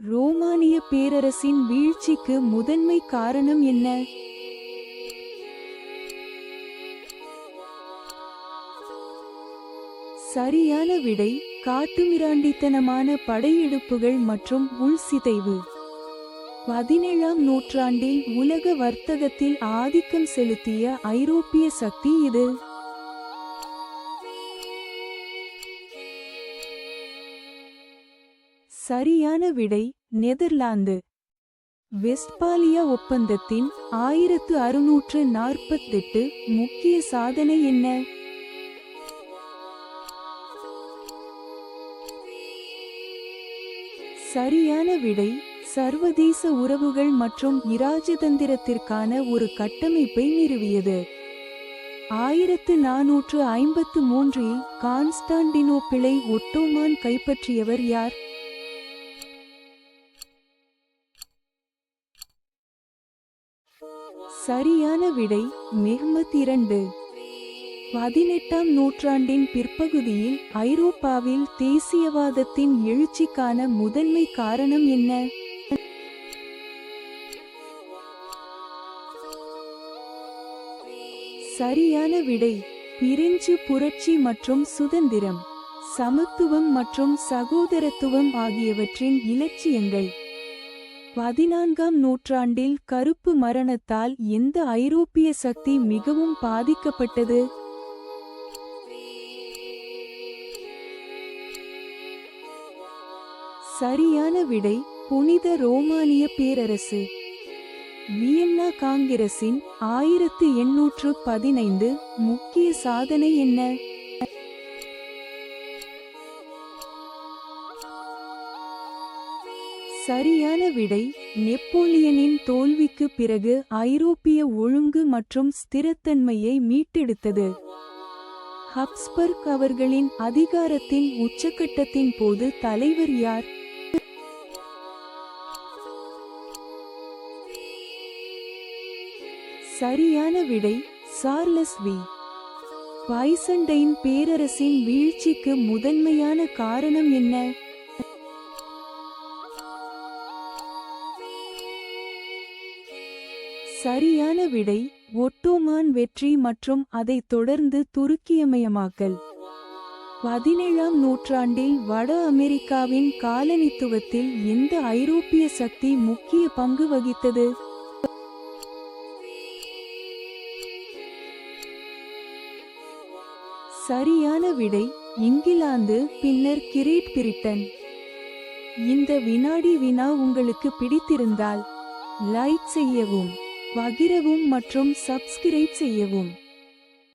ரோமானிய பேரரசின் வீழ்ச்சிக்கு முதன்மை காரணம் என்ன? சரியான விடை காட்டுமிராண்டித்தனமான படையெடுப்புகள் மற்றும் உள்சிதைவு பதினேழாம் நூற்றாண்டில் உலக வர்த்தகத்தில் ஆதிக்கம் செலுத்திய ஐரோப்பிய சக்தி இது. சரியான விடை நெதர்லாந்து. வெஸ்ட்பாலியா ஒப்பந்தத்தின் ஆயிரத்து அறுநூற்று நாற்பத்தெட்டு முக்கிய சாதனை என்ன? சரியான விடை சர்வதேச உறவுகள் மற்றும் இராஜதந்திரத்திற்கான ஒரு கட்டமைப்பை நிறுவியது. ஆயிரத்து நாநூற்று ஐம்பத்து மூன்றில் கான்ஸ்டான்டினோப்பிளை ஒட்டோமான் கைப்பற்றியவர் யார்? சரியான விடை மெஹ்மத் இரண்டு. பதினெட்டாம் நூற்றாண்டின் பிற்பகுதியில் ஐரோப்பாவில் தேசியவாதத்தின் எழுச்சிக்கான முதன்மை காரணம் என்ன? சரியான விடை பிரெஞ்சு புரட்சி மற்றும் சுதந்திரம் சமத்துவம் மற்றும் சகோதரத்துவம் ஆகியவற்றின் இலட்சியங்கள். பதினான்காம் நூற்றாண்டில் கருப்பு மரணத்தால் எந்த ஐரோப்பிய சக்தி மிகவும் பாதிக்கப்பட்டது? சரியான விடை புனித ரோமானிய பேரரசு. வியன்னா காங்கிரசின் ஆயிரத்து எண்ணூற்று பதினைந்து முக்கிய சாதனை என்ன? சரியான விடை நெப்போலியனின் தோல்விக்கு பிறகு ஐரோப்பிய ஒழுங்கு மற்றும் ஸ்திரத்தன்மையை மீட்டெடுத்தது. ஹப்ஸ்பர்க் அவர்களின் அதிகாரத்தின் உச்சக்கட்டத்தின் போது தலைவர் யார்? சரியான விடை சார்லஸ் வி. பைசண்டைன் பேரரசின் வீழ்ச்சிக்கு முதன்மையான காரணம் என்ன? சரியான விடை ஒட்டோமான் வெற்றி மற்றும் அதைத் தொடர்ந்து துருக்கியமயமாக்கல். பதினேழாம் நூற்றாண்டில் வட அமெரிக்காவின் காலனித்துவத்தில் எந்த ஐரோப்பிய சக்தி முக்கிய பங்கு வகித்தது? சரியான விடை இங்கிலாந்து பின்னர் கிரேட் பிரிட்டன். இந்த வினாடி வினா உங்களுக்கு பிடித்திருந்தால் லைக் செய்யவும். பகிரவும் மற்றும் சப்ஸ்கிரைப் செய்யவும்.